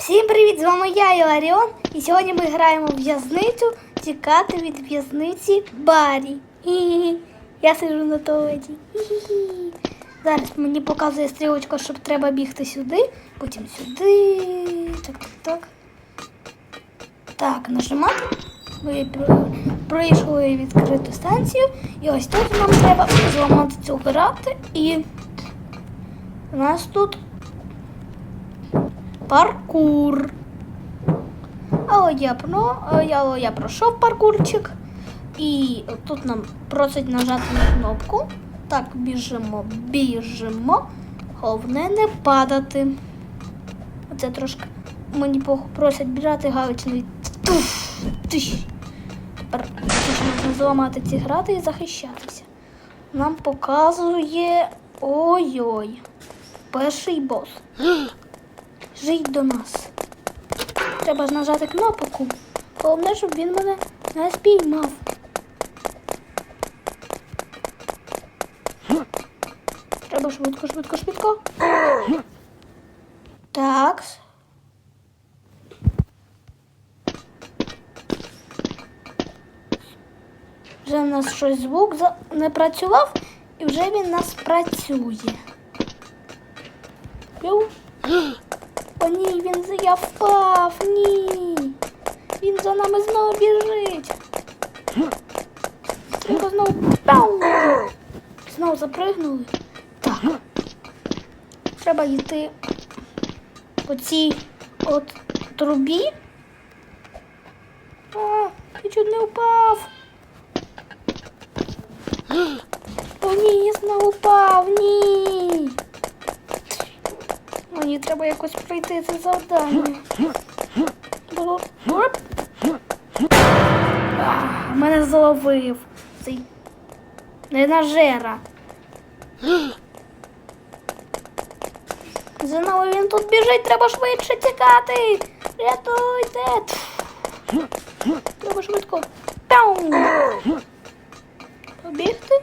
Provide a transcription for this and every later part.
Всім привіт! З вами я, Іларіон, і сьогодні ми граємо в в'язницю тікати від в'язниці Барі. Хі-хі-хі. Я сиджу на туалеті. Зараз мені показує стрілочка, що треба бігти сюди, потім сюди. Так, так, так. Так, нажимати. Ми пройшли відкриту станцію. І ось тут нам треба зламати цю грати. І у нас тут паркур. Але я, про, я, я пройшов паркурчик. І тут нам просить нажати на кнопку. Так, біжимо, біжимо. Головне не падати. Оце трошки мені просять біжати галичний. Тепер можна зламати ці грати і захищатися. Нам показує. Ой-ой. Перший бос. Жить до нас. Треба ж нажати кнопку. Головне, щоб він мене не спіймав. Треба швидко, швидко, швидко. Так. Вже в нас щось звук не працював, і вже він нас працює. Йоу. О, ні, він я впав, ні. Він за нами знову біжить. Треба знову. Пау! Знову запригнули. Так. Треба йти по цій от трубі. О, я чуть не впав. О, ні, я знову впав, ні. Мені треба якось пройти це завдання. А, Мене зловив цей ненажера. Знову він тут біжить, треба швидше тікати. Рятуйте. Треба швидко. Пяу. Побігти.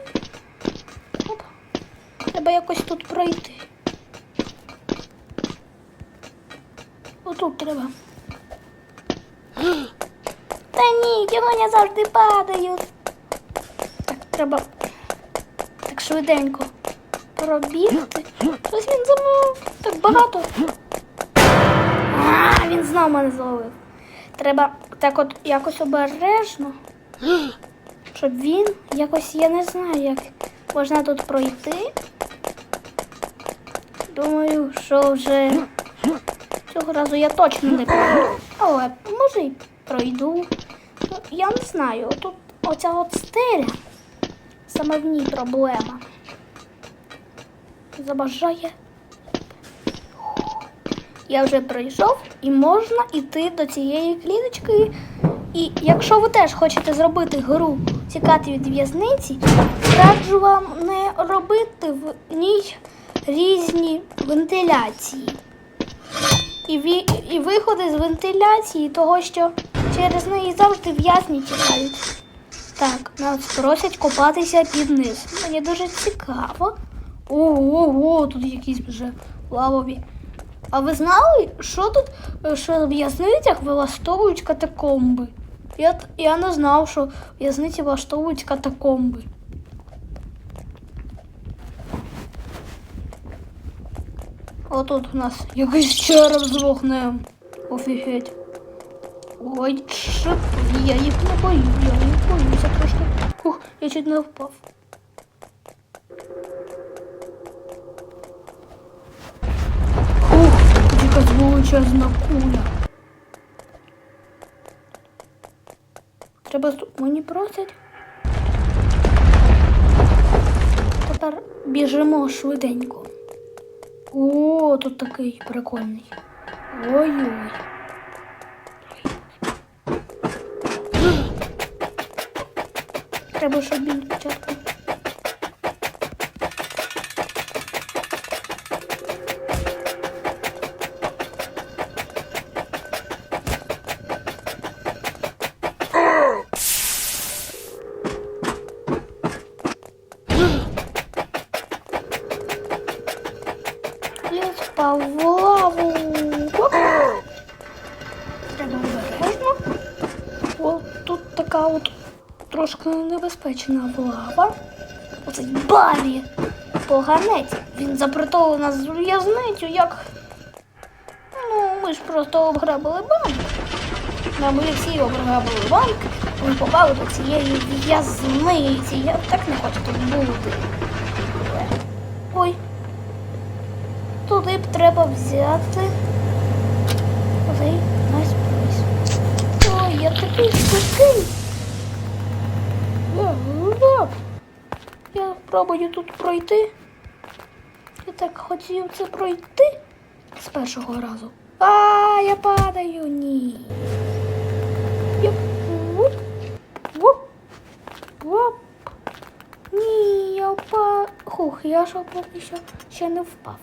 Треба якось тут пройти. Отут треба. Та ні, вони завжди падають. Так, треба так швиденько пробігти. Щось він за мною так багато. А, він знов мене зловив. Треба так от якось обережно, щоб він якось, я не знаю, як можна тут пройти. Думаю, що вже цього разу я точно не пройду. Але може й пройду. Ну, я не знаю. Тут оця от стеля. Саме в ній проблема. Забажає. Я вже пройшов і можна йти до цієї кліточки. І якщо ви теж хочете зробити гру тікати від в'язниці, раджу вам не робити в ній різні вентиляції. І, ві, і виходи з вентиляції, того що через неї завжди в'язні тікають. Так, нас просять копатися під низ. Мені дуже цікаво. Ого, тут якісь вже лавові. А ви знали, що тут, що в в'язницях вилаштовують катакомби? Я, я не знав, що в'язниці влаштовують катакомби. Отут у нас якийсь череп з вогнем. Офігеть. Ой, шип, я їх не боюсь, я їх боюся трошки. Ух, я чуть не впав. Ух, якась величезна куля. Треба мені просять. Тепер біжимо швиденько. О, тут такий прикольний. Ой-ой. Треба, щоб він спочатку. Трошки небезпечна лава. Оцей Барі. Поганець. Він запритовує нас в в'язницю, як. Ну, ми ж просто обграбили банк. Ми всі обграбили банк, ми попали до цієї в'язниці. Я так не хочу тут бути. Ой. Туди б треба взяти. Оцей найс прайс. Ой, я такий швидкий. Ла-ла. Я пробую тут пройти. Я так хотів це пройти з першого разу. А, я падаю, ні. Ні, я впав. Хух, я ж поки що ще не впав.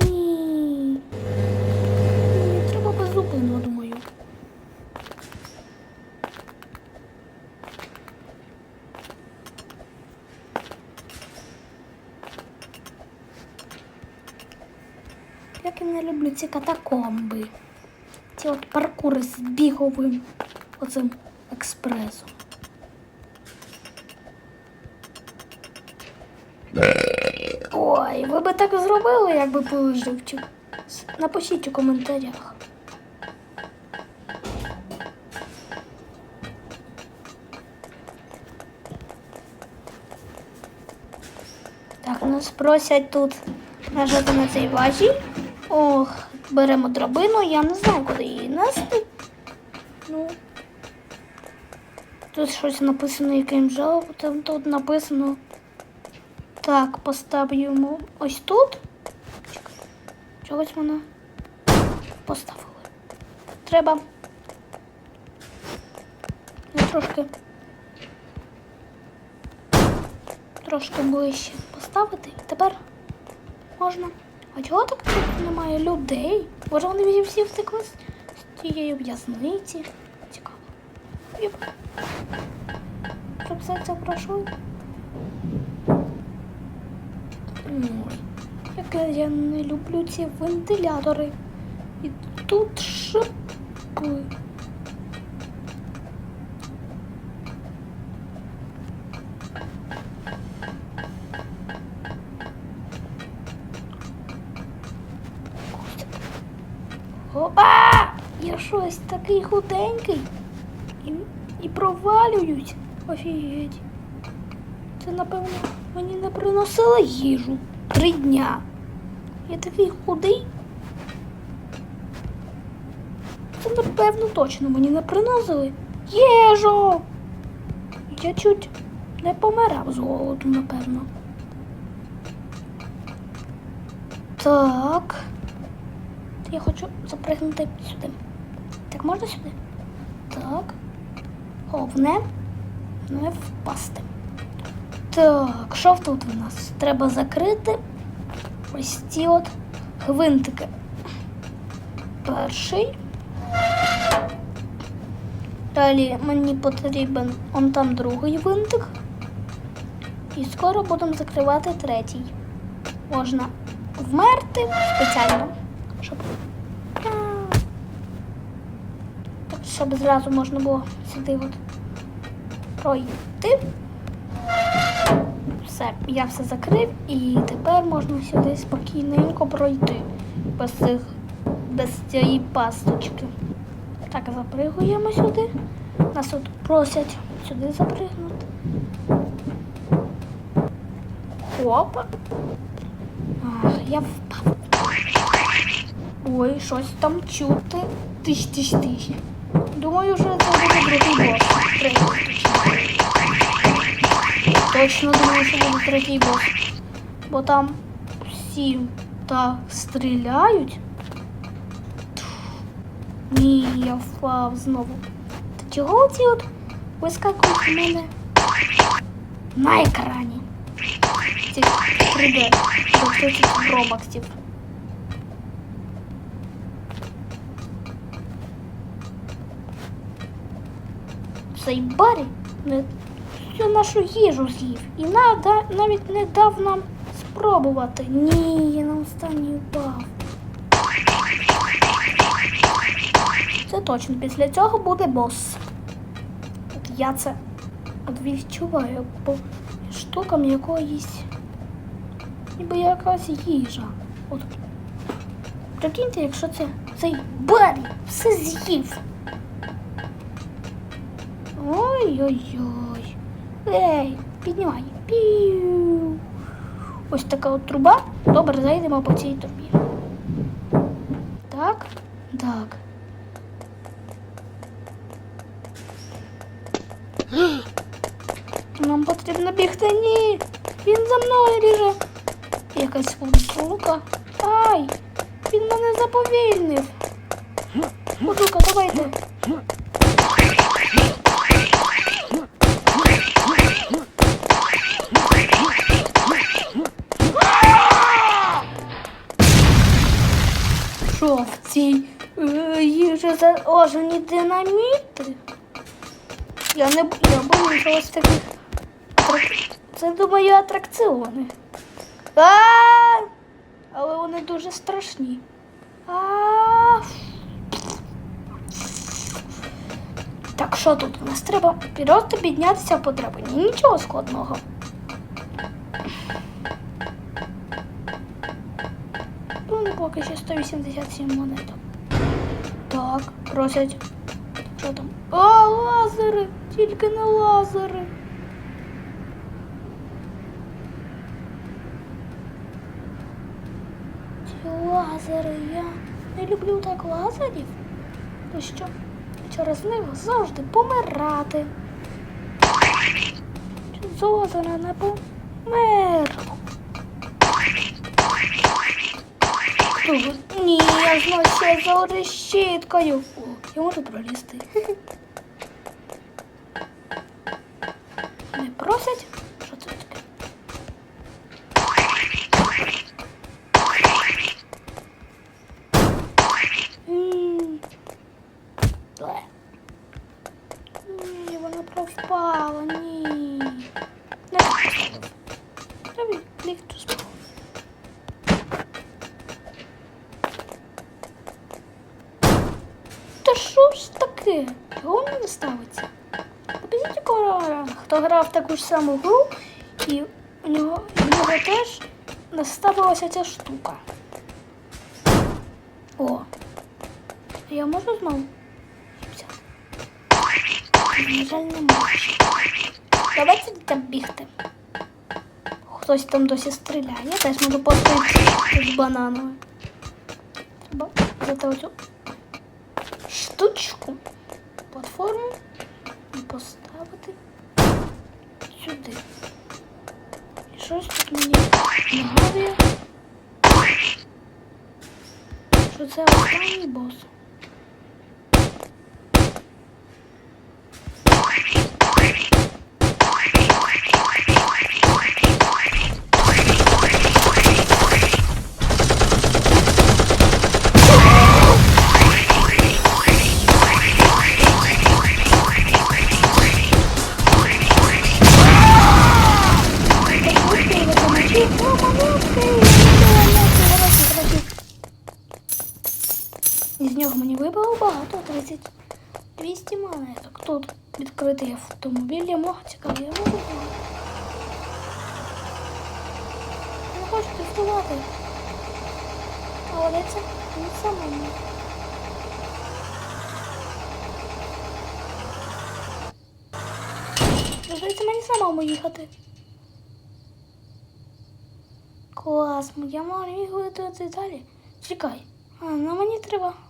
Ні. Ні, треба беззупинно, думаю. Як я не люблю ці катакомби. Ці от паркури з біговим оцим експресом. Ой, ви би так зробили, якби були живчі. Напишіть у коментарях. Так, нас просять тут нажати на цей важіль. Ох, беремо драбину, я не знаю, куди її нести. Ну. Тут щось написано яким жовтим, тут написано. Так, поставимо ось тут. Чогось вона поставили. Треба ну, трошки трошки ближче поставити. І тепер можна. А чого так тут немає людей? Може вони всі втекли з тієї в'язниці? Цікаво. Щоб все це пройшло. Ой, Як я не люблю ці вентилятори. І тут шипи. Я щось такий худенький. І, і провалююсь. Офігеть. Це, напевно, мені не приносили їжу три дня. Я такий худий. Це, напевно, точно мені не приносили їжу. Я чуть не помирав з голоду, напевно. Так. Я хочу запригнути сюди. Так, можна сюди? Так. Головне не впасти. Так, що тут у нас? Треба закрити ось ці от гвинтики. Перший. Далі мені потрібен он там другий гвинтик. І скоро будемо закривати третій. Можна вмерти спеціально, щоб, так, щоб зразу можна було сюди от пройти. Все, я все закрив і тепер можна сюди спокійненько пройти без цих без цієї пасточки. Так, запригуємо сюди. Нас тут просять сюди запригнути. Опа. Ах, я впав. Ой, щось там чути. Тиш, тиш, тиш. Думаю, що це буде другий бос. Третій. Точно думаю, що буде третій бос. Бо там всі так стріляють. Ні, я впав знову. Та чого ці от вискакують у мене на екрані? Ці 3D до тисяч робоксів. Цей Барі всю нашу їжу з'їв і нада, навіть не дав нам спробувати. Ні, я на останній впав. Це точно, після цього буде бос. я це от відчуваю по штукам якоїсь. Ніби якась їжа. От. Прикиньте, якщо це цей Барі все з'їв. Ой-ой-ой. Ей, піднімай. Пів. Ось така от труба. Добре, зайдемо по цій трубі. Так, так. Нам потрібно бігти. Ні. Він за мною біже. Якась штука. Ай! Він мене заповільнив. Подука, давайте. Цій е, їжі заложені динаміти? Я не я боюся ось таких. Це думаю атракціони. А! Але вони дуже страшні. А! Так що тут? У нас треба просто піднятися по драбині. Нічого складного. Ще 187 монеток. Так, просять. Що там? О, лазери! Тільки не лазери. Ці лазери, я не люблю так лазерів. То що через них завжди помирати. Чи з озера не помер? Ні, я знаю, що я за решіткою. О, я можу пролізти. Не просять? Що це таке? М. Бле. Ні, вона провпала, ні. Грав таку ж саму гру, і у нього, у нього теж не ставилася ця штука. О. Я можу знову? На не можу. Давайте там бігти. Хтось там досі стріляє. Я теж можу постояти з бананою. Треба взяти оцю штучку, платформу і поставити сюди. І щось тут мені нагадує, що це останній бос. 10 200 монеток. Тут відкритий автомобіль, я можу цікавий, я можу. Не хочу тестувати. Але це не самому. Доведеться мені самому їхати. Клас, я можу їхати далі. Чекай, а на мені треба.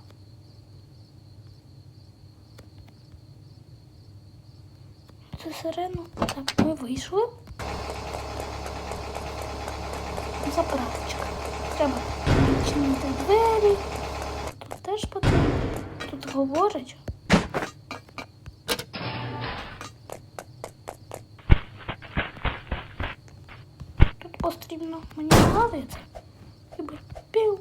Це сирену. Так, ми вийшли. Заправочка. Треба відчинити двері. Тут теж потрібно. Тут говорить. Тут потрібно мені нагадується. Хіба пів.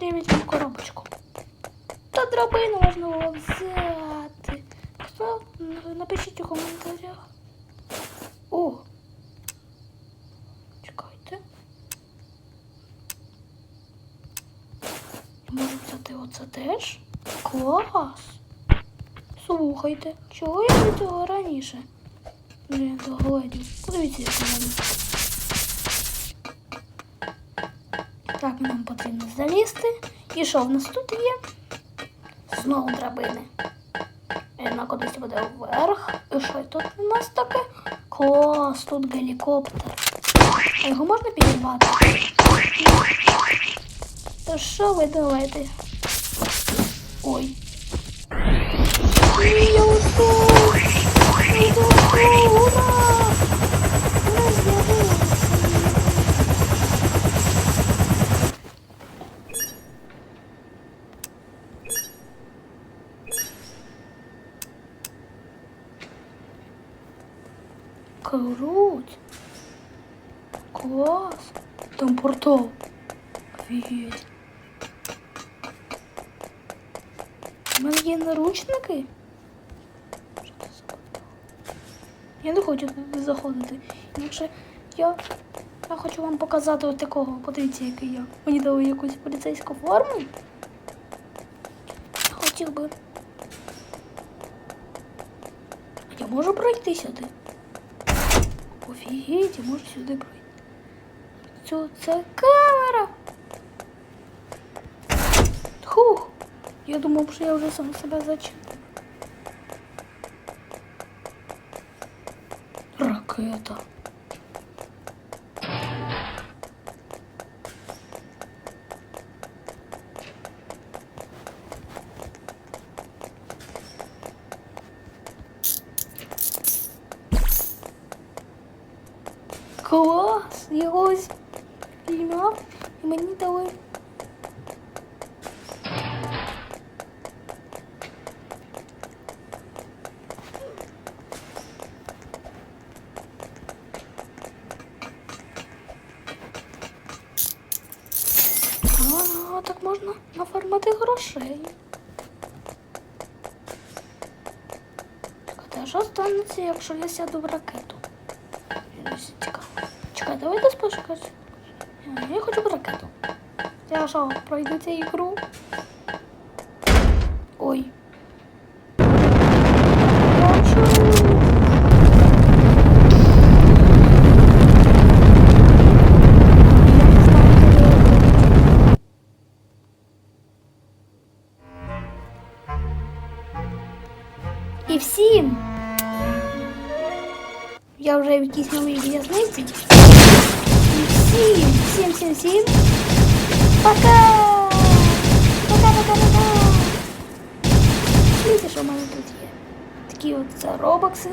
Де коробочку? Драбину можна було взяти. Хто? Напишіть у коментарях. О! Чекайте. Можу взяти оце теж. Клас. Слухайте, чого я не цього раніше? Блін, догледів. Подивіться, як воно. Так, нам потрібно залізти. І що в нас тут є? Знову драбини. Вона кудись буде вверх. І що тут у нас таке? Клас, тут гелікоптер. А його можна підірвати? То що ви думаєте? Ой. Я ушов! Я! Ура, Круть! Клас! Там портал! Офігеть! У мене є наручники? Що це за? Я не хочу туди заходити. Інакше я, я хочу вам показати от такого. Подивіться, який я. Мені дали якусь поліцейську форму. Я хотів би. Я можу пройти сюди. Офігеть, я можу сюди пройти. Це, це камера. Хух. Я думав, що я вже сам себе зачинив. Ракета. Грошей. Чекайте, а що якщо я сяду в ракету? Цікаво. Чекай, давайте спочатку. Я хочу в ракету. Я що, пройду цю ігру? Вже в якійсь новій в'язниці. І всім, всім, всім, всім. Пока! Пока, пока, пока. Дивіться, що в мене тут є. Такі от це робокси.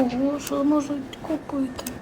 Ого, що можуть купити.